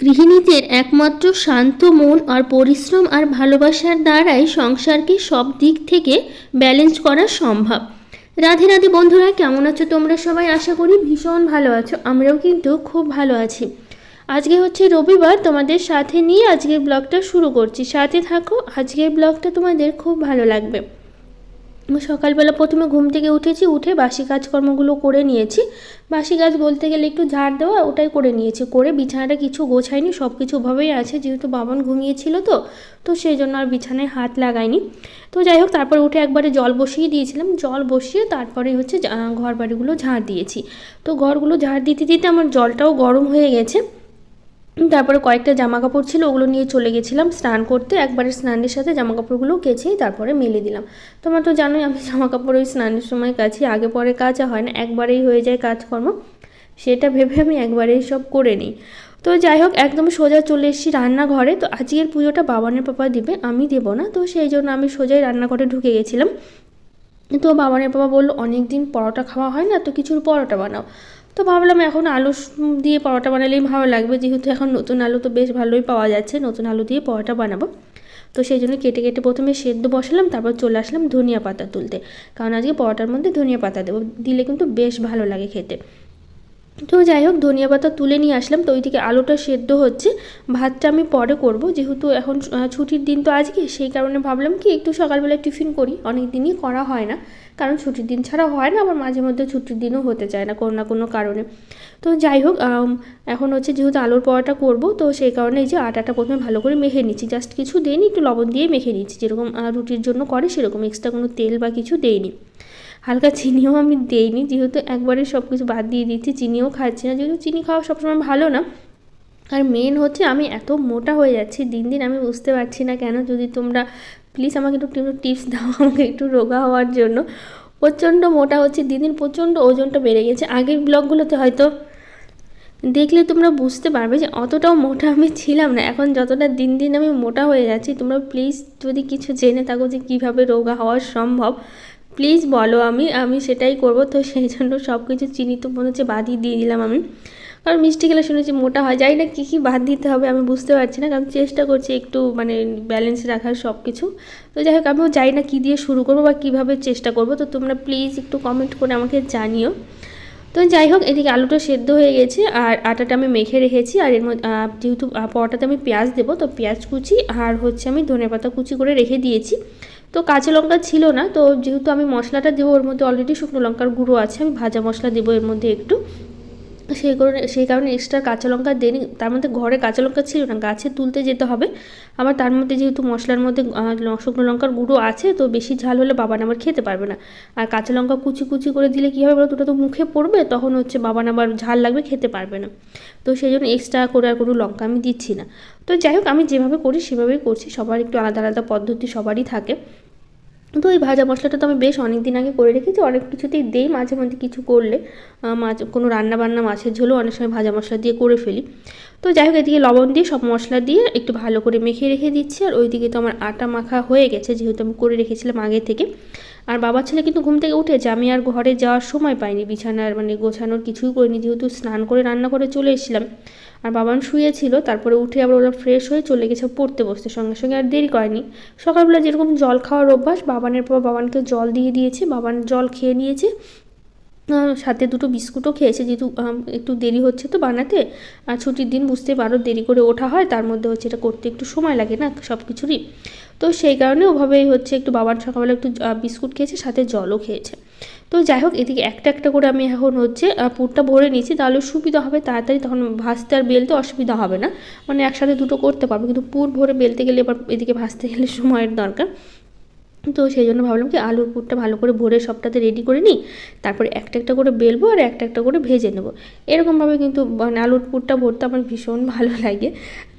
গৃহিণীদের একমাত্র শান্ত মন আর পরিশ্রম আর ভালোবাসার দ্বারাই সংসারকে সব দিক থেকে ব্যালেন্স করা সম্ভব। রাধে রাধে বন্ধুরা, কেমন আছো তোমরা সবাই? আশা করি ভীষণ ভালো আছো। আমরাও কিন্তু খুব ভালো আছি। আজকে হচ্ছে রবিবার, তোমাদের সাথে নিয়ে আজকের ব্লগটা শুরু করছি। সাথে থাকো, আজকের ব্লগটা তোমাদের খুব ভালো লাগবে। সকালবেলা প্রথমে ঘুম থেকে উঠেছি, উঠে বাসি কাজকর্মগুলো করে নিয়েছি। বাসি কাজ বলতে গেলে একটু ঝাড় দেওয়া, ওটাই করে নিয়েছি। করে বিছানাটা কিছু গোছায়নি সব কিছু ওভাবেই আছে, যেহেতু বাবান ঘুমিয়েছিল তো তো সেই জন্য আর বিছানায় হাত লাগাইনি। তো যাই হোক, তারপর উঠে একবারে জল বসিয়ে দিয়েছিলাম। জল বসিয়ে তারপরে হচ্ছে ঘর বাড়িগুলো ঝাড় দিয়েছি। তো ঘরগুলো ঝাড় দিতে দিতে আমার জলটাও গরম হয়ে গেছে। তারপরে কয়েকটা জামা কাপড় ছিল, ওগুলো নিয়ে চলে গেছিলাম স্নান করতে। একবারে স্নানের সাথে জামা কাপড়গুলো কেচেই তারপরে মেলে দিলাম। তোমরা তো জানোই আমি জামা কাপড় ওই স্নানের সময় কাছি আগে পরে কাচা হয় না, একবারেই হয়ে যায় কাজকর্ম। সেটা ভেবে আমি একবারেই সব করে নিই। তো যাই হোক, একদম সোজা চলে এসেছি রান্নাঘরে। তো আজকের পুজোটা বাবানের পাপা দিবে, আমি দেবো না। তো সেই জন্য আমি সোজাই রান্নাঘরে ঢুকে গেছিলাম। তো বাবানের বাবা বলল অনেক দিন পরোটা খাওয়া হয় না, তো কিছুর পরোটা বানাও। তো ভাবলাম এখন আলু দিয়ে পরোটা বানালেই ভালো লাগবে। যেহেতু এখন নতুন আলু তো বেশ ভালোই পাওয়া যাচ্ছে, নতুন আলু দিয়ে পরোটা বানাবো। তো সেই জন্য কেটে কেটে প্রথমে সেদ্ধ বসালাম, তারপর চলে আসলাম ধনিয়া পাতা তুলতে। কারণ আজকে পরোটার মধ্যে ধনিয়া পাতা দেবো, দিলে কিন্তু বেশ ভালো লাগে খেতে। তো যাই হোক, ধনিয়া পাতা তুলে নিয়ে আসলাম। তো ওইদিকে আলুটা সেদ্ধ হচ্ছে, ভাতটা আমি পরে করব। যেহেতু এখন ছুটির দিন তো আজকে, সেই কারণে ভাবলাম কি একটু সকালবেলা টিফিন করি, অনেক দিনই করা হয় না। কারণ ছুটির দিন ছাড়া হয় না, আবার মাঝে মধ্যে ছুটির দিনও হতে চায় না কোনো না কোনো কারণে। তো যাই হোক এখন হচ্ছে যেহেতু আলুর পরোটা করব, তো সেই কারণে এই যে আটাটা প্রথমে ভালো করে মেখে নিচ্ছি। জাস্ট কিছু দিইনি, একটু লবণ দিয়ে মেখে নিচ্ছি। যেরকম রুটির জন্য করে সেরকম এক্সট্রা কোনো তেল বা কিছু দেইনি। হালকা চিনিও আমি দেইনি, যেহেতু একবারে সব কিছু বাদ দিয়ে দিচ্ছি, চিনিও খাচ্ছি না, যেহেতু চিনি খাওয়া সবসময় ভালো না। আর মেন হচ্ছে আমি এত মোটা হয়ে যাচ্ছি, দিন দিন আমি বুঝতে পারছি না কেন যদি তোমরা প্লিজ আমাকে একটু একটু টিপস দাও, আমাকে একটু রোগা হওয়ার জন্য। প্রচণ্ড মোটা হচ্ছে দিন দিন প্রচণ্ড ওজনটা বেড়ে গেছে। আগের ব্লগগুলোতে হয়তো দেখলে তোমরা বুঝতে পারবে যে অতটাও মোটা আমি ছিলাম না। এখন যতটা দিন দিন আমি মোটা হয়ে যাচ্ছি, তোমরা প্লিজ যদি কিছু জেনে থাকো যে কীভাবে রোগা হওয়া সম্ভব প্লিজ বলো আমি আমি সেটাই করব। তো সেই জন্য সব কিছু চিনি তো মনে হচ্ছে বাদই দিয়ে দিলাম আমি। কারণ মিষ্টি খেলে শুনেছি মোটা হয়, জানি না কী কী বাদ দিতে হবে, আমি বুঝতে পারছি না, কারণ চেষ্টা করছি একটু মানে ব্যালেন্স রাখার সব কিছু তো যাই হোক, আমিও জানি না কী দিয়ে শুরু করব বা কীভাবে চেষ্টা করব, তো তোমরা প্লিজ একটু কমেন্ট করে আমাকে জানিও। তো যাই হোক, এদিকে আলুটা সেদ্ধ হয়ে গেছে, আর আটাটা আমি মেখে রেখেছি, আর এর মধ্যে যেহেতু পরোটাতে আমি পেঁয়াজ দেবো, তো পেঁয়াজ কুচি, আর হচ্ছে আমি ধনেপাতা কুচি করে রেখে দিয়েছি। তো কাঁচা লঙ্কা ছিল না, তো যেহেতু আমি মশলাটা দেবো, ওর মধ্যে অলরেডি শুকনো লঙ্কার গুঁড়ো আছে, আমি ভাজা মশলা দেবো এর মধ্যে একটু। সেই কারণে সেই কারণে এক্সট্রা কাঁচা লঙ্কা দেনি তার মধ্যে ঘরে কাঁচা লঙ্কা ছিল না, গাছে তুলতে যেতে হবে। আবার তার মধ্যে যেহেতু মশলার মধ্যে শুকনো লঙ্কার গুঁড়ো আছে, তো বেশি ঝাল হলে বাবান আবার খেতে পারবে না। আর কাঁচা লঙ্কা কুচি কুচি করে দিলে কী হবে বলো ওটা তো মুখে পড়বে, তখন হচ্ছে বাবান আবার ঝাল লাগবে, খেতে পারবে না। তো সেই জন্য এক্সট্রা করে আর কোনো লঙ্কা আমি দিচ্ছি না। তো যাই হোক, আমি যেভাবে করি সেভাবেই করছি, সবার একটু আলাদা আলাদা পদ্ধতি সবারই থাকে। তো এই ভাজা মশলাটা তো আমি বেশ অনেক দিন আগে করে রেখেছি, অনেক কিছুতেই দেই, মাঝে মধ্যে কিছু করলে মাছ কোনো রান্না বান্না মাছের ঝোলও অনেক সময় ভাজা মশলা দিয়ে করে ফেলি। তো যাই হোক, এদিকে লবণ দিয়ে সব মশলা দিয়ে একটু ভালো করে মেখে রেখে দিচ্ছি, আর ওইদিকে তো আমার আটা মাখা হয়ে গেছে যেহেতু আমি করে রেখেছিলাম আগে থেকে। আর বাবার ছেলে কিন্তু ঘুম থেকে উঠেছে আমি আর ঘরে যাওয়ার সময় পাইনি, বিছানার মানে গোছানোর কিছুই করিনি, যেহেতু স্নান করে রান্না করে চলে এসেছিলাম। আর বাবান শুয়েছিল, তারপরে উঠে আবার ওরা ফ্রেশ হয়ে চলে গেছে পড়তে বসতে। সঙ্গে সঙ্গে আর দেরি করেনি। সকালবেলা যেরকম জল খাওয়ার অভ্যাস, বাবানের পর বাবানকে জল দিয়ে দিয়েছে, বাবান জল খেয়ে নিয়েছে। সাথে দুটো বিস্কুটও খেয়েছে, যেহেতু একটু দেরি হচ্ছে তো বানাতে। আর ছুটির দিন বুঝতে পারো, দেরি করে ওঠা হয়, তার মধ্যে হচ্ছে এটা করতে একটু সময় লাগে না সব কিছুরই তো সেই কারণে ওভাবেই হচ্ছে একটু বাবার সকালবেলা একটু বিস্কুট খেয়েছে, সাথে জলও খেয়েছে। তো যাই হোক, এদিকে একটা একটা করে আমি এখন হচ্ছে পুরটা ভরে নিয়েছি, তাহলে সুবিধা হবে তাড়াতাড়ি, তখন ভাজতে আর বেলতে অসুবিধা হবে না। মানে একসাথে দুটো করতে পারব, কিন্তু পুর ভরে বেলতে গেলে এবার এদিকে ভাজতে গেলে সময়ের দরকার। তো সেই জন্য ভাবলাম কি, আলুর পুরটা ভালো করে ভরে সবটাতে রেডি করে নিই, তারপরে একটা একটা করে বেলবো আর একটা একটা করে ভেজে নেব। এরকমভাবে কিন্তু মানে আলুর পুরটা ভরতে আমার ভীষণ ভালো লাগে।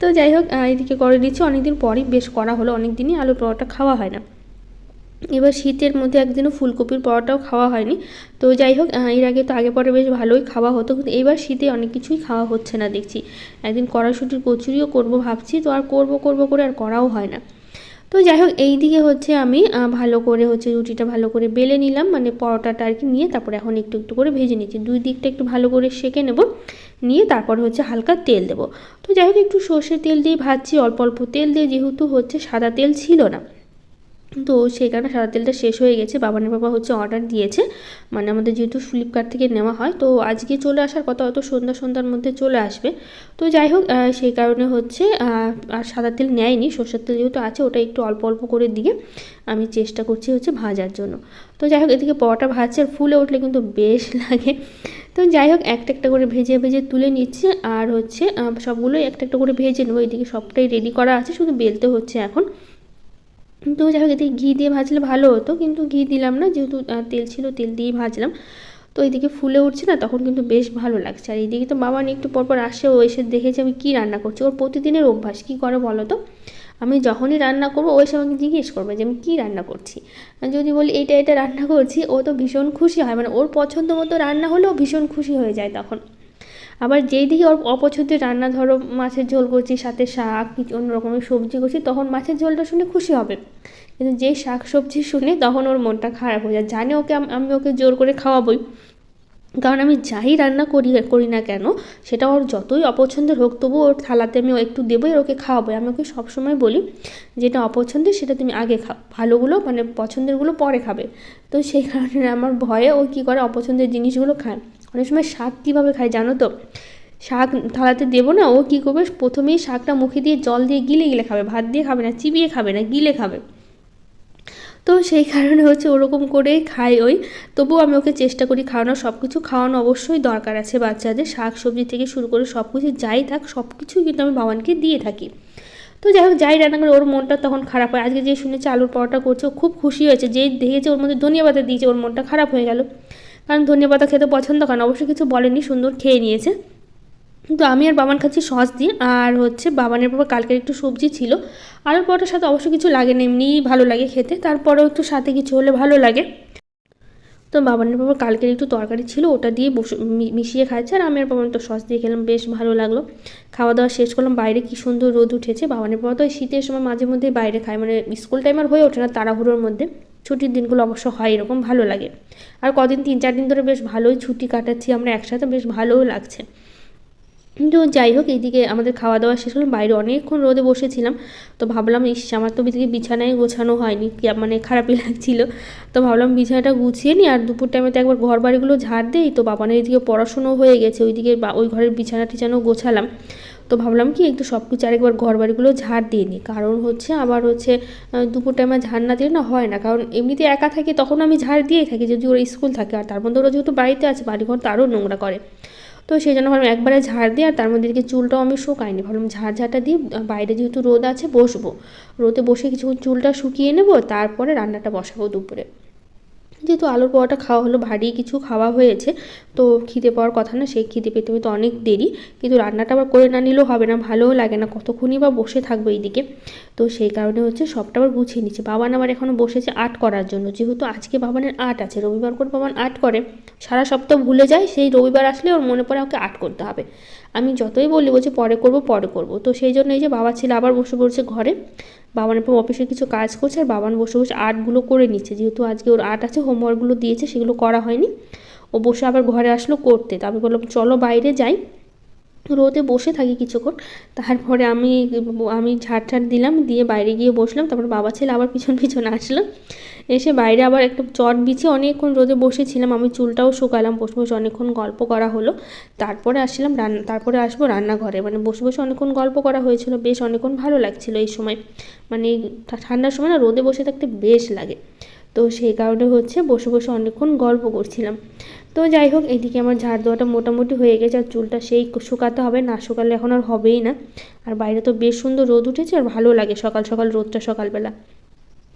তো যাই হোক এদিকে করে নিচ্ছি, অনেকদিন পরই, বেশ করা হলো অনেক দিনই আলুর পরোটা খাওয়া হয় না। এবার শীতের মধ্যে একদিনও ফুলকপির পরোটাও খাওয়া হয়নি। তো যাই হোক এর আগে তো আগে পরে বেশ ভালোই খাওয়া হতো, কিন্তু এবার শীতে অনেক কিছুই খাওয়া হচ্ছে না দেখছি। একদিন কড়াইশুটির কচুরিও করব ভাবছি, তো আর করব করব করে আর করাও হয় না। তো যাই হোক, এই দিকে হচ্ছে আমি ভালো করে হচ্ছে রুটিটা ভালো করে বেলে নিলাম মানে পরোটাটা আর কি নিয়ে তারপরে এখন একটু একটু করে ভেজে নিচ্ছি। দুই দিকটা একটু ভালো করে সেঁকে নেব, নিয়ে তারপর হচ্ছে হালকা তেল দেবো। তো যাই হোক, একটু সর্ষের তেল দিয়ে ভাজছি, অল্প অল্প তেল দিয়ে যেহেতু হচ্ছে সাদা তেল ছিল না তো সেই কারণে সাদা তেলটা শেষ হয়ে গেছে। বাবানের বাবা হচ্ছে অর্ডার দিয়েছে। মানে আমাদের যেহেতু ফ্লিপকার্ট থেকে নেওয়া হয়, তো আজকে চলে আসার কথা হয়তো সন্ধ্যা সন্ধ্যার মধ্যে চলে আসবে। তো যাই হোক সেই কারণে হচ্ছে আর সাদা তেল নেয়নি। সর্ষের তেল যেহেতু আছে, ওটা একটু অল্প অল্প করে দিয়ে আমি চেষ্টা করছি হচ্ছে ভাজার জন্য। তো যাই হোক, এদিকে পরোটা ভাজছে আর ফুলে উঠলে কিন্তু বেশ লাগে। তো যাই হোক, একটা একটা করে ভেজে ভেজে তুলে নিচ্ছে আর হচ্ছে সবগুলোই একটা একটা করে ভেজে নেব। এদিকে সবটাই রেডি করা আছে, শুধু বেলতে হচ্ছে এখন। তো যাই হোক এদিকে ঘি দিয়ে ভাজলে ভালো হতো, কিন্তু ঘি দিলাম না, যেহেতু তেল ছিল, তেল দিয়েই ভাজলাম। তো এইদিকে ফুলে উঠছে না, তখন কিন্তু বেশ ভালো লাগছে। আর এইদিকে তো বাবা নিয়ে একটু পরপর আসে, ও এসে দেখেছে আমি কী রান্না করছি। ওর প্রতিদিনের অভ্যাস, কী করে বলো তো? আমি যখনই রান্না করব ওই আমাকে জিজ্ঞেস করবে যে আমি কী রান্না করছি। যদি বলি, এইটা, এটা রান্না করছি, ও তো ভীষণ খুশি হয়। মানে ওর পছন্দ মতো রান্না হলেও ভীষণ খুশি হয়ে যায় তখন। আবার যেই দিকে ওর অপছন্দের রান্না ধরো মাছের ঝোল করছি, সাথে শাক, কিছু অন্য রকমের সবজি করছি, তখন মাছের ঝোলটা শুনে খুশি হবে। কিন্তু যেই শাক সবজি শুনে তখন ওর মনটা খারাপ হয়ে যায়। জানে ওকে আমি ওকে জোর করে খাওয়াবই। কারণ আমি যাই রান্না করি করি না কেন, সেটা ওর যতই অপছন্দের হোক তবু ওর থালাতে আমি একটু দেবোই ওকে খাওয়াবো আমি ওকে সবসময় বলি, যেটা অপছন্দের সেটা তুমি আগে খাও। ভালোগুলো মানে পছন্দেরগুলো পরে খাবে। তো সেই কারণে আমার ভয়ে ও কী করে অপছন্দের জিনিসগুলো খায়। অনেক সময় শাক কীভাবে খায় জানো তো? শাক থালাতে দেবো না, ও কী করবে? প্রথমেই শাকটা মুখে দিয়ে জল দিয়ে গিলে গিলে খাবে, ভাত দিয়ে খাবে না, চিবিয়ে খাবে না, গিলে খাবে। তো সেই কারণে হচ্ছে ওরকম করেই খাই ওই। তবুও আমি ওকে চেষ্টা করি খাওয়ানো সব কিছু খাওয়ানো অবশ্যই দরকার আছে বাচ্চাদের। শাক সবজি থেকে শুরু করে সব কিছু যাই থাক সব কিছুই কিন্তু আমি বাবানকে দিয়ে থাকি। তো যাই হোক, যাই রান্না করে, ওর মনটা তখন খারাপ হয়। আজকে যে শুনেছে আলুর পরোটা করছে, ও খুব খুশি হয়েছে। যেই দেখেছে ওর মধ্যে ধনিয়া পাতা দিয়েছে, ওর মনটা খারাপ হয়ে গেল। কারণ ধনিয়া পাতা খেতে পছন্দ করেন না। অবশ্যই কিছু বলেনি, সুন্দর খেয়ে নিয়েছে। কিন্তু আমি আর বাবান খাচ্ছি সস দিয়ে। আর হচ্ছে বাবানের বাবা কালকের একটু সবজি ছিল। আলুর পরোটার সাথে অবশ্য কিছু লাগে না, এমনিই ভালো লাগে খেতে। তারপরেও একটু সাথে কিছু হলে ভালো লাগে। তো বাবানের বাবার কালকের একটু তরকারি ছিল, ওটা দিয়ে বসে মিশিয়ে খাচ্ছে। আর আমি আর বাবান তো সস দিয়ে খেলাম, বেশ ভালো লাগল। খাওয়া দাওয়া শেষ করলাম, বাইরে কি সুন্দর রোদ উঠেছে। বাবানের বাবা তো শীতের সময় মাঝে মধ্যে বাইরে খায়। মানে স্কুল টাইম আর হয়ে ওঠে না তাড়াহুড়োর মধ্যে। ছুটির দিনগুলো অবশ্য হয় এরকম ভালো লাগে। আর কদিন, তিন, চার দিন ধরে বেশ ভালোই ছুটি কাটাচ্ছি আমরা একসাথে, বেশ ভালোও লাগছে। কিন্তু যাই হোক, এইদিকে আমাদের খাওয়া দাওয়া শেষ হলো, বাইরে অনেকক্ষণ রোদে বসেছিলাম। তো ভাবলাম, ইস, আমার তো এদিকে বিছানায় গোছানো হয়নি মানে খারাপই লাগছিল। তো ভাবলাম বিছানাটা গুছিয়ে নিই, আর দুপুর টাইমে তো একবার ঘর বাড়িগুলো ঝাড় দেই, তো বাবানের এদিকে পড়াশুনো হয়ে গেছে, ওইদিকে ওই ঘরের বিছানা টিছানাও গোছালাম। ভাবলাম কি একটু সব কিছু আরেকবার ঘর বাড়িগুলো ঝাড় দিয়ে নিই। কারণ হচ্ছে আবার হচ্ছে দুপুর টাইমে ঝাড় না দিলে না হয় না। কারণ এমনিতে একা থাকি তখন আমি ঝাড় দিয়েই থাকি যদি ওরা স্কুল থাকে। আর তার মধ্যে ওরা যেহেতু বাড়িতে আছে, বাড়িঘর তো আরও নোংরা করে। তো সেই জন্য ভাবলাম একবারে ঝাড় দিই আর তার মধ্যে এদিকে চুলটাও আমি শুকাইনি। ভাবলাম ঝাড় ঝাড়টা দিয়ে বাইরে যেহেতু রোদ আছে বসবো। রোদে বসে কিছুক্ষণ চুলটা শুকিয়ে নেব, তারপরে রান্নাটা বসাবো দুপুরে। যেহেতু আলুর পরোটা খাওয়া হলো ভারী কিছু খাওয়া হয়েছে, তো খিদে পাওয়ার কথা না, সেই খিদে পেতে পেতে অনেক দেরি। কিন্তু রান্নাটা আবার করে না নিলেও হবে না, ভালোও লাগে না, কতক্ষণই বা বসে থাকব এইদিকে। তো সেই কারণে হচ্ছে সবটা আবার গুছিয়ে নিচ্ছে। বাবান আবার এখনও বসেছে আর্ট করার জন্য, যেহেতু আজকে বাবানের আর্ট আছে, রবিবার করে বাবান আর্ট করে, সারা সপ্তাহ ভুলে যায়, সেই রবিবার আসলে ওর মনে পড়ে ওকে আর্ট করতে হবে। আমি যতই বলি বলছি পরে করব পরে করব। তো সেই জন্য এই যে বাবা ছেলে আবার বসে পড়ছে ঘরে বাবানের এরপর অফিসে কিছু কাজ করছে, আর বাবান বসে বসে আর্টগুলো করে নিচ্ছে। যেহেতু আজকে ওর আর্ট আছে হোমওয়ার্কগুলো দিয়েছে, সেগুলো করা হয়নি। ও বসে আবার ঘরে আসলো করতে। তো আমি বললাম, চলো বাইরে যাই। রোদে বসে থাকি কিছুক্ষণ। তারপরে আমি আমি ঝাড় দিলাম, দিয়ে বাইরে গিয়ে বসলাম। তারপর বাবা ছেলে আবার পিছন পিছন আসলো। এসে বাইরে আবার একটা চট বিছিয়ে অনেকক্ষণ রোদে বসেছিলাম। আমি চুলটাও শুকালাম, বসে বসে অনেকক্ষণ গল্প করা হলো। তারপরে আসছিলাম রান্না তারপরে আসব রান্নাঘরে। মানে বসে বসে অনেকক্ষণ গল্প করা হয়েছিল। বেশ অনেকক্ষণ ভালো লাগছিল এই সময়। মানে ঠান্ডার সময় না রোদে বসে থাকতে বেশ লাগে। তো সেই কারণে হচ্ছে বসে বসে অনেকক্ষণ গল্প করছিলাম। তো যাই হোক এইদিকে আমার ঝাড় দেওয়াটা মোটামুটি হয়ে গেছে আর চুলটা সেই শুকাতে হবে, না শুকালে এখন আর হবেই না। আর বাইরে তো বেশ সুন্দর রোদ উঠেছে আর ভালো লাগে সকাল সকাল রোদটা সকালবেলা।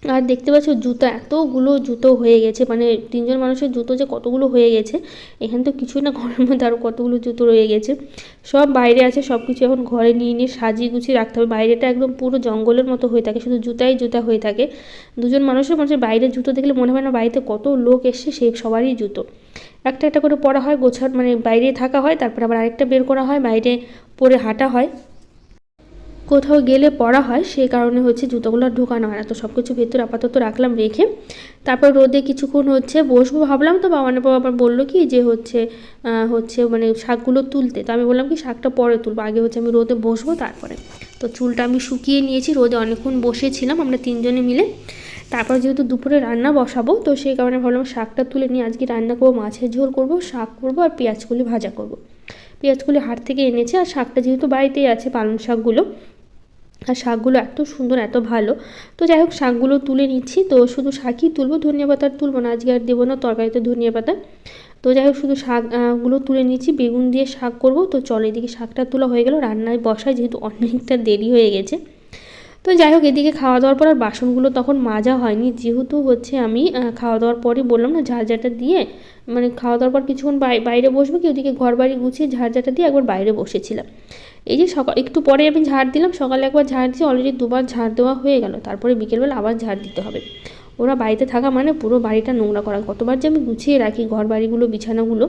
আর দেখতে পাচ্ছ জুতো, এতগুলো জুতো হয়ে গেছে মানে তিনজন মানুষের জুতো যে কতগুলো হয়ে গেছে, এখানে তো কিছুই না ঘরের মধ্যে আরও কতগুলো জুতো রয়ে গেছে। সব বাইরে আছে সব কিছু এখন ঘরে নিয়ে নিয়ে সাজিয়ে গুছিয়ে রাখতে হবে। বাইরেটা একদম পুরো জঙ্গলের মতো হয়ে থাকে, শুধু জুতাই জুতা হয়ে থাকে। দুজন মানুষের মানুষের বাইরে জুতো দেখলে মনে হয় না বাড়িতে কত লোক এসছে সেই সবারই জুতো। একটা একটা করে পরা হয় গোছার মানে বাইরে থাকা হয়, তারপর আবার আরেকটা বের করা হয়, বাইরে পরে হাঁটা হয়। কোথাও গেলে পরা হয়, সেই কারণে হচ্ছে জুতোগুলো ঢোকানো হয় না। তো সব কিছু ভেতরে আপাতত রাখলাম, রেখে তারপর রোদে কিছুক্ষণ হচ্ছে বসবো, ভাবলাম তো বাবা বাবা আবার বলল কি যে হচ্ছে হচ্ছে মানে শাকগুলো তুলতে। তো আমি বললাম কি শাকটা পরে তুলবো, আগে হচ্ছে আমি রোদে বসবো তারপরে। তো চুলটা আমি শুকিয়ে নিয়েছি, রোদে অনেকক্ষণ বসেছিলাম, আমরা তিনজনে মিলে। তারপর যেহেতু দুপুরে রান্না বসাবো, তো সেই কারণে ভাবলাম শাকটা তুলে নিয়ে আজকে রান্না করব, মাছের ঝোল করব, শাক করব আর পেঁয়াজগুলি ভাজা করব। পেঁয়াজগুলি হাট থেকে এনেছে আর শাকটা যেহেতু বাড়িতেই আছে পালং শাকগুলো, আর শাকগুলো এত সুন্দর, এত ভালো। তো যাই হোক, শাকগুলো তুলে নিচ্ছি, তো শুধু শাকই তুলবো, ধনিয়া পাতা আর তুলবো না, আজকে আর দেবো না, তরকারিতে ধনিয়া পাতা। তো যাই হোক, শুধু শাকগুলো তুলে নিচ্ছি, বেগুন দিয়ে শাক করব, তো চল এদিকে শাকটা তোলা হয়ে গেল, রান্নায় বসায় যেহেতু অনেকটা দেরি হয়ে গেছে। তো যাই হোক, এদিকে খাওয়া দাওয়ার পর আর বাসনগুলো তখন মাজা হয়নি। যেহেতু হচ্ছে আমি খাওয়া দাওয়ার পরে বললাম না, ঝাড়ঝাটা দিয়ে মানে খাওয়া দাওয়ার পর কিছুক্ষণ বাই- বাইরে বসবো কি, ওদিকে ঘর বাড়ি গুছিয়ে ঝাড়ঝাটা দিয়ে একবার বাইরে বসেছিলাম। এই যে সকাল, একটু পরে আমি ঝাড় দিলাম, সকালে একবার ঝাড় দিয়ে অলরেডি দুবার ঝাড় দেওয়া হয়ে গেল। তারপরে বিকেলবেলা আবার ঝাড় দিতে হবে। ওরা বাড়িতে থাকা মানে পুরো বাড়িটা নোংরা করা। কতবার যে আমি গুছিয়ে রাখি ঘর বাড়িগুলো বিছানাগুলো।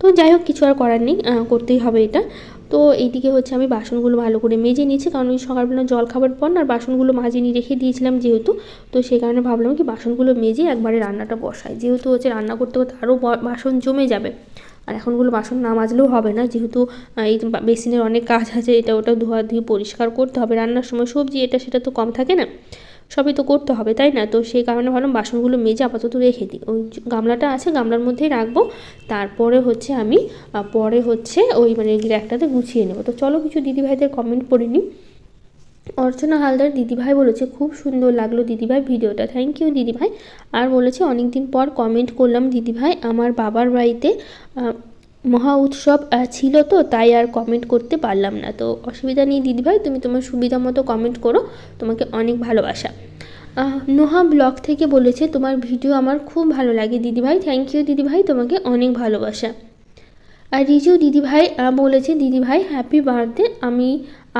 তো যাই হোক, কিছু আর করার নেই করতেই হবে এটা। তো এইদিকে হচ্ছে আমি বাসনগুলো ভালো করে মেজে নিয়েছি, কারণ ওই সকালবেলা জল খাবার পর না আর বাসনগুলো মাজিয়ে নিয়ে রেখে দিয়েছিলাম যেহেতু, তো সেই কারণে ভাবলাম কি বাসনগুলো মেজে একবারে রান্নাটা বসাই। যেহেতু হচ্ছে রান্না করতে করতে আরও বাসন জমে যাবে, আর এখনগুলো বাসন না মাজলেও হবে না, যেহেতু এই বেসিনের অনেক কাজ আছে, এটা ওটা ধোয়া ধুয়ে পরিষ্কার করতে হবে। রান্নার সময় সবজি এটা সেটা তো কম থাকে না সবই তো করতে হবে, তাই না? তো সেই কারণে ভাবলাম বাসনগুলো মেজে আপাতত রেখে দিই। ওই গামলাটা আছে, গামলার মধ্যেই রাখব। তারপরে হচ্ছে আমি পরে হচ্ছে ওই মানে র্যাকটাতে গুছিয়ে নেব। তো চলো কিছু দিদিভাইদের কমেন্ট পড়ে নিই। অর্চনা হালদার, দিদিভাই বলেছে, খুব সুন্দর লাগল দিদিভাই ভিডিওটা। থ্যাংক ইউ দিদিভাই। আর বলেছে অনেক দিন পর কমেন্ট করলাম দিদিভাই, আমার বাবার বাড়িতে মহা উৎসব ছিল তো, তাই আর কমেন্ট করতে পারলাম না। তো অসুবিধা নেই দিদিভাই, তুমি তোমার সুবিধা মতো কমেন্ট করো, তোমাকে অনেক ভালোবাসা। নোহা ব্লগ থেকে বলেছে, তোমার ভিডিও আমার খুব ভালো লাগে দিদিভাই থ্যাংক ইউ দিদিভাই, তোমাকে অনেক ভালোবাসা। আর রিজু দিদিভাই বলেছে, দিদিভাই হ্যাপি বার্থডে আমি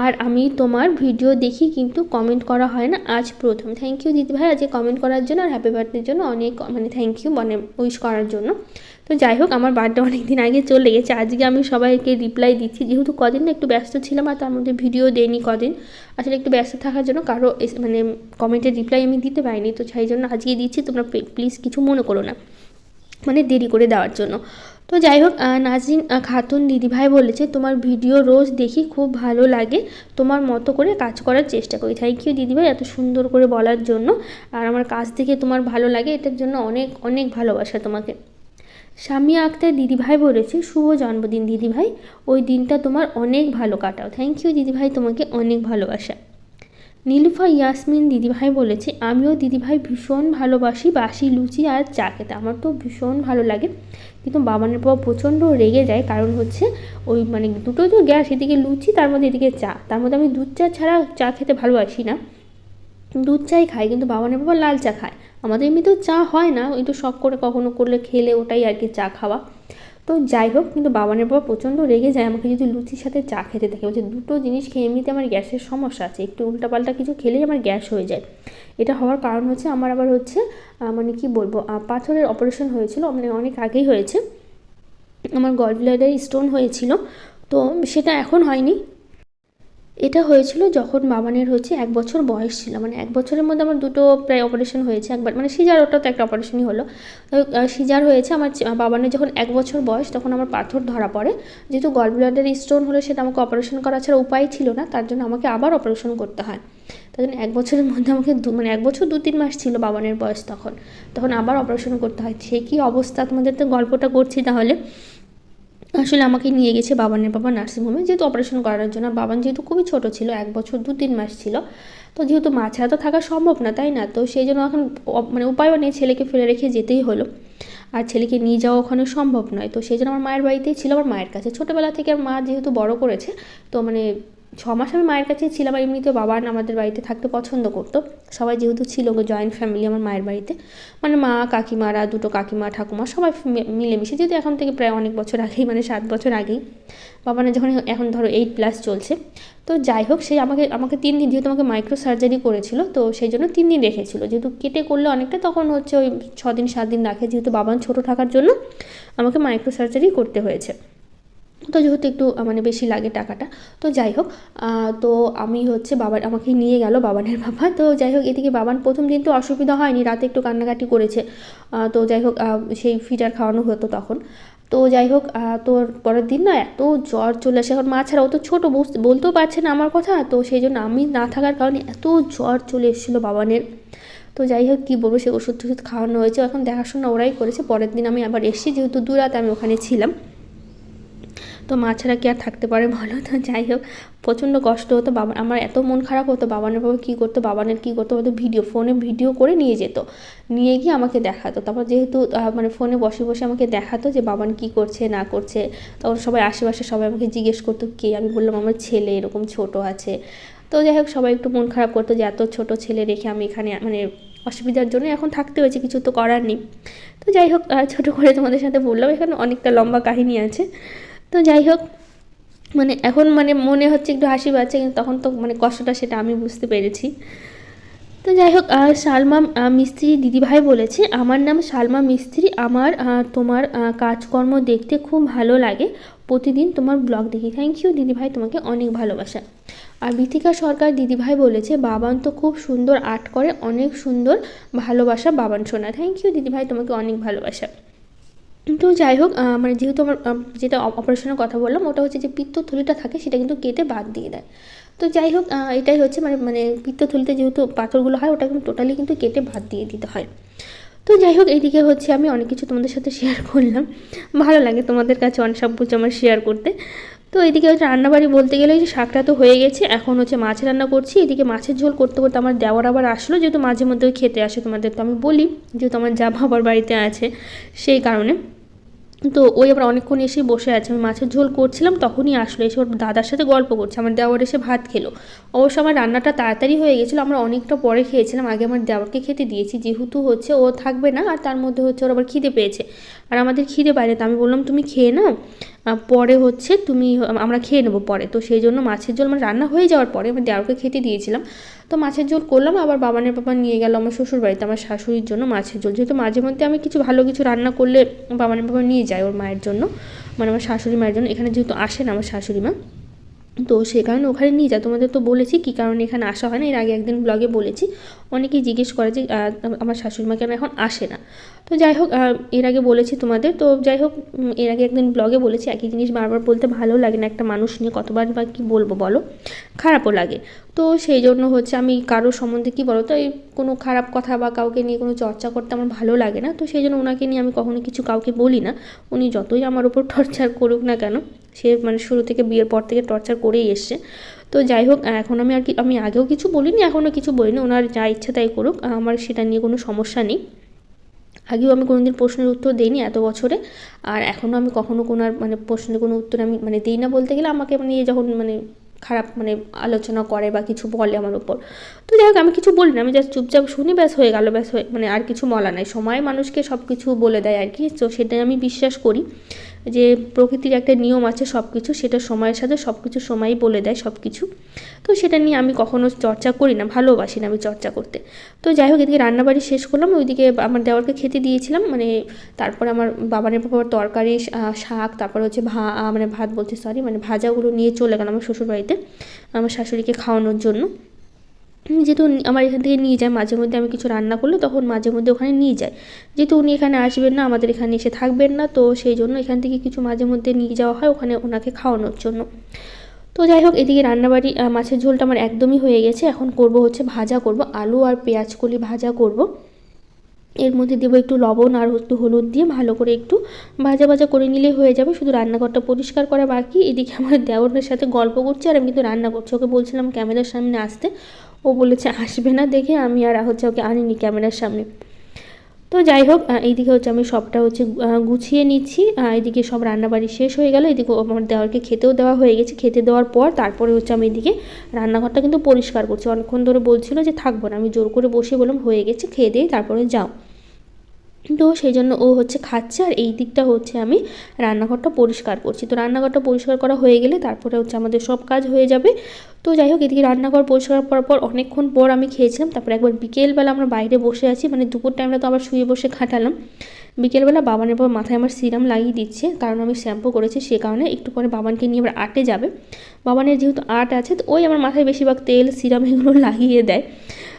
আর আমি তোমার ভিডিও দেখি কিন্তু কমেন্ট করা হয় না, আজ প্রথম। থ্যাংক ইউ দিদিভাই, আজকে কমেন্ট করার জন্য আর হ্যাপি বার্থডের জন্য অনেক মানে থ্যাংক ইউ মানে উইশ করার জন্য। তো যাই হোক, আমার বার্থডে অনেক দিন আগে চলে গেছে। আজকে আমি সবাইকে রিপ্লাই দিচ্ছি। যেহেতু কদিন না একটু ব্যস্ত ছিলাম আর তার মধ্যে ভিডিও দেয়নি কদিন। আসলে একটু ব্যস্ত থাকার জন্য কারও মানে কমেন্টের রিপ্লাই আমি দিতে পারিনি। তো সেই জন্য আজকে দিচ্ছি, তোমরা প্লিজ কিছু মনে করো না। মানে দেরি করে দেওয়ার জন্য। তো যাই হোক নাজরিন খাতুন দিদিভাই বলেছে, তোমার ভিডিও রোজ দেখি, খুব ভালো লাগে। তোমার মতো করে কাজ করার চেষ্টা করি। থ্যাংক ইউ দিদিভাই এত সুন্দর করে বলার জন্য। আর আমার কাজ দেখে তোমার ভালো লাগে। এটার জন্য অনেক অনেক ভালোবাসা তোমাকে। সামিয়া আক্তার দিদিভাই বলেছে, শুভ জন্মদিন দিদিভাই। ওই দিনটা তোমার অনেক ভালো কাটাও। থ্যাংক ইউ দিদিভাই তোমাকে অনেক ভালোবাসা। নীলুফা ইয়াসমিন দিদিভাই বলেছে, আমিও দিদিভাই ভীষণ ভালোবাসি, বাসি, লুচি আর চা খেতে। আমার তো ভীষণ ভালো লাগে। কিন্তু বাবানের বাবা প্রচণ্ড রেগে যায়। কারণ হচ্ছে ওই মানে দুটো তো গ্যাস, এদিকে লুচি, তার মধ্যে এদিকে চা। তার মধ্যে আমি দুধ চা ছাড়া চা খেতে ভালোবাসি না। দুধ চাই খাই, কিন্তু বাবানের বাবা লাল চা খায়। আমাদের এমনিতেও চা হয় না একটু শখ করে কখনো করলে, খেলে ওটাই আর কি চা খাওয়া। তো যাই হোক, কিন্তু বাবানের বাবা প্রচণ্ড রেগে যায়, আমাকে যদি লুচির সাথে চা খেতে থাকে বলছে দুটো জিনিস খেয়ে এমনিতে আমার গ্যাসের সমস্যা আছে, একটু উল্টাপাল্টা কিছু খেলেই আমার গ্যাস হয়ে যায়। এটা হওয়ার কারণ হচ্ছে, আমার আবার হচ্ছে মানে কি বলব পাথরের অপারেশন হয়েছিল মানে অনেক আগেই হয়েছে। আমার গল স্টোন হয়েছিল, তো সেটা এখন হয়নি। এটা হয়েছিল যখন বাবানের হচ্ছে এক বছর বয়স ছিল। মানে এক বছরের মধ্যে আমার দুটো প্রায় অপারেশন হয়েছে একবার। মানে সিজার ওটা তো একটা অপারেশনই হলো। সিজার হয়েছে আমার বাবানের যখন এক বছর বয়স তখন আমার পাথর ধরা পড়ে। যেহেতু গল ব্লাডের স্টোন হলে সেটা আমাকে অপারেশন করা ছাড়া উপায় ছিল না, তার জন্য আমাকে আবার অপারেশন করতে হয়। তার জন্য এক বছরের মধ্যে আমাকে দু মানে এক বছর দু তিন মাস ছিল বাবানের বয়স তখন। তখন আবার অপারেশন করতে হয়। সে কী অবস্থা? তোমাদের তো গল্পটা করছি তাহলে। আসলে আমাকে নিয়ে গেছে বাবানের বাবা নার্সিংহোমে, যেহেতু অপারেশন করার জন্য। বাবান যেহেতু খুবই ছোট ছিল, এক বছর দু তিন মাস ছিল। তো যেহেতু মা ছাড়া তো থাকা সম্ভব না, তাই না? তো সেই জন্য এখন মানে উপায়ও নেই ছেলেকে ফেলে রেখে যেতেই হলো। আর ছেলেকে নিয়ে যাওয়া ওখানে সম্ভব নয়। তো সেই জন্য আমার মায়ের বাড়িতেই ছিল আমার মায়ের কাছে। ছোটোবেলা থেকে মা যেহেতু বড় করেছে, তো মানে ছ মাস আমি মায়ের কাছেই ছিলাম আর এমনিতে বাবা আমাদের বাড়িতে থাকতে পছন্দ করতো। সবাই যেহেতু ছিল জয়েন্ট ফ্যামিলি আমার মায়ের বাড়িতে। মানে মা, কাকিমারা, দুটো কাকিমা, ঠাকুমা, সবাই মিলেমিশে, যেহেতু এখন থেকে প্রায় অনেক বছর আগেই মানে সাত বছর আগেই। বাবানের যখন এখন ধরো এইট প্লাস চলছে। তো যাই হোক, সে আমাকে আমাকে তিন দিন, যেহেতু আমাকে মাইক্রো সার্জারি করেছিল, তো সেই জন্য তিন দিন রেখেছিল। যেহেতু কেটে করলে অনেকটা, তখন হচ্ছে ওই ছ দিন, সাত দিন রাখে, যেহেতু বাবান ছোটো থাকার জন্য আমাকে মাইক্রো সার্জারি করতে হয়েছে। তো যেহেতু একটু মানে বেশি লাগে টাকাটা, তো যাই হোক তো আমি হচ্ছে বাবার, আমাকে নিয়ে গেল বাবানের বাবা। তো যাই হোক, এদিকে বাবান প্রথম দিন তো অসুবিধা হয়নি, রাতে একটু কান্নাকাটি করেছে। তো যাই হোক সেই ফিটার খাওয়ানো হতো তখন। তো যাই হোক তোর পরের দিন না এত জ্বর চলে আসে। এখন মা ছাড়া ও তো ছোটো বলতেও পারছে না আমার কথা। তো সেই জন্য আমি না থাকার কারণে এত জ্বর চলে এসেছিল বাবানের। তো যাই হোক, কী বলব, সে ওষুধ টষুধ খাওয়ানো হয়েছে। এখন দেখাশোনা ওরাই করেছে। পরের দিন আমি আবার এসেছি, যেহেতু দু রাত আমি ওখানে ছিলাম। তো মা ছাড়া কি আর থাকতে পারে বলো তো? যাই হোক, প্রচণ্ড কষ্ট হতো বাবা, আমার এত মন খারাপ হতো বাবানের বাবা কী করতো, বাবানের কী করতো বলতো ভিডিও, ফোনে ভিডিও করে নিয়ে যেত, নিয়ে গিয়ে আমাকে দেখাতো। তারপর যেহেতু মানে ফোনে বসে বসে আমাকে দেখাতো যে বাবান কী করছে, না করছে, তখন সবাই আশেপাশে সবাই আমাকে জিজ্ঞেস করতো, কে? আমি বললাম, আমার ছেলে, এরকম ছোট আছে। তো যাই হোক, সবাই একটু মন খারাপ করতো যে এত ছোট ছেলে রেখে আমি এখানে মানে অসুবিধার জন্য এখন থাকতে হয়েছে, কিছু তো করার নেই। তো যাই হোক ছোটো করে তোমাদের সাথে বললাম, এখানে অনেকটা লম্বা কাহিনী আছে। তো যাই হোক মানে এখন মানে মনে হচ্ছে একটু হাসি পাচ্ছে, কিন্তু তখন তো মানে কষ্টটা সেটা আমি বুঝতে পেরেছি। তো যাই হোক সালমা মিস্ত্রি দিদিভাই বলেছে, আমার নাম সালমা মিস্ত্রি, আমার তোমার কাজকর্ম দেখতে খুব ভালো লাগে। প্রতিদিন তোমার ব্লগ দেখি। থ্যাংক ইউ দিদিভাই, তোমাকে অনেক ভালোবাসা। আর বিথিকা সরকার দিদিভাই বলেছে, বাবান তো খুব সুন্দর আর্ট করে, অনেক সুন্দর ভালোবাসা বাবান শোনা থ্যাংক ইউ দিদিভাই, তোমাকে অনেক ভালোবাসা। তো যাই হোক মানে যেহেতু আমার যেটা অপারেশনের কথা বললাম, ওটা হচ্ছে যে পিত্তথলিটা থাকে, সেটা কিন্তু কেটে বাদ দিয়ে দেয়। তো যাই হোক এটাই হচ্ছে মানে মানে পিত্তথলিতে যেহেতু পাথরগুলো হয় ওটা কিন্তু টোটালি কিন্তু কেটে বাদ দিয়ে দিতে হয়। তো যাই হোক, এইদিকে হচ্ছে আমি অনেক কিছু তোমাদের সাথে শেয়ার করলাম। ভালো লাগে তোমাদের কাছে অনেক সব কিছু আমার শেয়ার করতে। তো এদিকে হচ্ছে রান্নাবাড়ি বলতে গেলে যে শাকটা তো হয়ে গেছে, এখন হচ্ছে মাছ রান্না করছি। এদিকে মাছের ঝোল করতে করতে আমার দেওয়ার আবার আসলো, যেহেতু মাঝে মধ্যে খেতে আসে তোমাদের। তো আমি বলি, যেহেতু আমার যা বাবার বাড়িতে আছে, সেই কারণে। তো ওই আবার অনেকক্ষণ এসে বসে আছে। আমি মাছের ঝোল করছিলাম, তখনই আসলো, এসে ওর দাদার সাথে গল্প করছে। আমার দেওয়ার এসে ভাত খেলো। অবশ্য আমার রান্নাটা তাড়াতাড়ি হয়ে গেছিল, আমরা অনেকটা পরে খেয়েছিলাম। আগে আমার দেওয়ারকে খেতে দিয়েছি, যেহেতু হচ্ছে ও থাকবে না, আর তার মধ্যে হচ্ছে ওর আবার খিদে পেয়েছে। আর আমাদের খিদে বাইরে তো আমি বললাম, তুমি খেয়ে নাও পরে হচ্ছে তুমি, আমরা খেয়ে নেব পরে। তো সেই জন্য মাছের ঝোল আমার রান্না হয়ে যাওয়ার পরে আমার দেওয়ারকে খেতে দিয়েছিলাম। তো মাছের ঝোল করলাম, আবার বাবানের বাবা নিয়ে গেল আমার শ্বশুর বাড়িতে আমার শাশুড়ির জন্য মাছের ঝোল। যেহেতু মাঝে মধ্যে আমি কিছু ভালো কিছু রান্না করলে বাবানের বাবা নিয়ে যায় ওর মায়ের জন্য মানে আমার শাশুড়ি মায়ের জন্য, এখানে যেহেতু আসেন আমার শাশুড়ি মা। তো সে কারণে ওখানে নিয়ে যা তোমাদের তো বলেছি কী কারণে এখানে আসা হয় না, এর আগে একদিন ব্লগে বলেছি। অনেকেই জিজ্ঞেস করে যে আমার শাশুড়ি মা কেন এখন আসে না? তো যাই হোক এর আগে বলেছি তোমাদের। তো যাই হোক এর আগে একদিন ব্লগে বলেছি, একই জিনিস বারবার বলতে ভালো লাগে না একটা মানুষ নিয়ে কতবার বা কী বলব বলো? খারাপও লাগে। তো সেই জন্য হচ্ছে আমি কারোর সম্বন্ধে কী বলো? তো এই কোনো খারাপ কথা বা কাউকে নিয়ে কোনো চর্চা করতে আমার ভালো লাগে না। তো সেই জন্য ওনাকে নিয়ে আমি কখনো কিছু কাউকে বলি না। উনি যতই আমার উপর টর্চার করুক না কেন সে মানে শুরু থেকে বিয়ের পর থেকে টর্চার করেই এসছে। তো যাই হোক এখন আমি আর কি, আমি আগেও কিছু বলিনি এখনও কিছু বলিনি, ওনার যা ইচ্ছা তাই করুক, আমার সেটা নিয়ে কোনো সমস্যা নেই। আগেও আমি কোনোদিন প্রশ্নের উত্তর দিইনি এত বছরে, আর এখনও আমি কখনও কোনো আর মানে প্রশ্নের কোনো উত্তর আমি মানে দিই না বলতে গেলে, আমাকে মানে যখন মানে খারাপ মানে আলোচনা করে বা কিছু বলে আমার উপর। তো যাই হোক, আমি কিছু বলি না, আমি জাস্ট চুপচাপ শুনি, ব্যাস হয়ে গেল, ব্যাস হয়ে মানে আর কিছু বলা নাই। সময় মানুষকে সব কিছু বলে দেয় আর কি, তো সেটাই আমি বিশ্বাস করি। যে প্রকৃতির একটা নিয়ম আছে সব কিছু সেটা সময়ের সাথে সব কিছু সময়ই বলে দেয় সব কিছু তো সেটা নিয়ে আমি কখনো চর্চা করি না, ভালোবাসি না আমি চর্চা করতে। তো যাই হোক, এদিকে রান্নাবাড়ি শেষ করলাম, ওইদিকে আমার দেওয়ারকে খেতে দিয়েছিলাম মানে তারপর আমার বাবানের বাবার তরকারি শাক, তারপর হচ্ছে ভা মানে ভাত বলতে সরি মানে ভাজাগুলো নিয়ে চলে গেল আমার শ্বশুরবাড়িতে, আমার শাশুড়িকে খাওয়ানোর জন্য। যেহেতু আমার এখান থেকে নিয়ে যায়, মাঝে মধ্যে আমি কিছু রান্না করলে তখন মাঝে মধ্যে ওখানে নিয়ে যায়। যেহেতু উনি এখানে আসবেন না, আমাদের এখানে এসে থাকবেন না, তো সেই জন্য এখান থেকে কিছু মাঝে মধ্যে নিয়ে যাওয়া হয় ওখানে ওনাকে খাওয়ানোর জন্য। তো যাই হোক, এদিকে রান্নাবাড়ি মাছের ঝোলটা আমার একদমই হয়ে গেছে। এখন করব হচ্ছে ভাজা করব, আলু আর পেঁয়াজ কলি ভাজা করব। এর মধ্যে দেবো একটু লবণ আর একটু হলুদ দিয়ে ভালো করে একটু ভাজা ভাজা করে নিলেই হয়ে যাবে। শুধু রান্নাঘরটা পরিষ্কার করা বাকি। এদিকে আমার দেওরের সাথে গল্প করছি আর আমি কিন্তু রান্না করছি। ওকে বলছিলাম ক্যামেরার সামনে আসতে। ও বলেছে, আসবে না দেখে আমি আর হচ্ছে ওকে আনিনি ক্যামেরার সামনে। তো যাই হোক এইদিকে হচ্ছে আমি সবটা হচ্ছে গুছিয়ে নিচ্ছি। এদিকে সব রান্নাবাড়ি শেষ হয়ে গেল। এদিকে আমার দেওয়ারকে খেতেও দেওয়া হয়ে গেছে। খেতে দেওয়ার পর তারপরে হচ্ছে আমি এদিকে রান্নাঘরটা কিন্তু পরিষ্কার করছি। অনেকক্ষণ ধরে বলছিল যে, থাকব না। আমি জোর করে বসে বললাম, হয়ে গেছে, খেয়ে দিয়ে তারপরে যাও। তো সেই জন্য ও হচ্ছে খাচ্ছে আর এই দিকটা হচ্ছে আমি রান্নাঘরটা পরিষ্কার করছি। তো রান্নাঘরটা পরিষ্কার করা হয়ে গেলে তারপরে হচ্ছে আমাদের সব কাজ হয়ে যাবে। তো যাই হোক, এদিকে রান্নাঘর পরিষ্কার করার পর অনেকক্ষণ পর আমি খেয়েছিলাম। তারপর একবার বিকেলবেলা আমরা বাইরে বসে আছি। মানে দুপুর টাইমটা তো আবার শুয়ে বসে খাটালাম বিকেলবেলা বাবানের পর মাথায় আমার সিরাম লাগিয়ে দিচ্ছে, কারণ আমি শ্যাম্পু করেছি সে কারণে একটু পরে বাবানকে নিয়ে আবার আটে যাবে। বাবানের যেহেতু আট আছে, তো ওই আমার মাথায় বেশিরভাগ তেল, সিরাম এগুলো লাগিয়ে দেয়।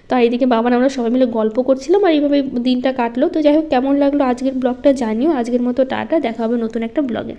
তো আর এদিকে বাবা আমরা সবাই মিলে গল্প করছিলাম আর এইভাবে দিনটা কাটলো। তো যাই হোক, কেমন লাগল আজকের ব্লগটা জানিও। আজকের মতো টাটা, দেখা হবে নতুন একটা ব্লগে।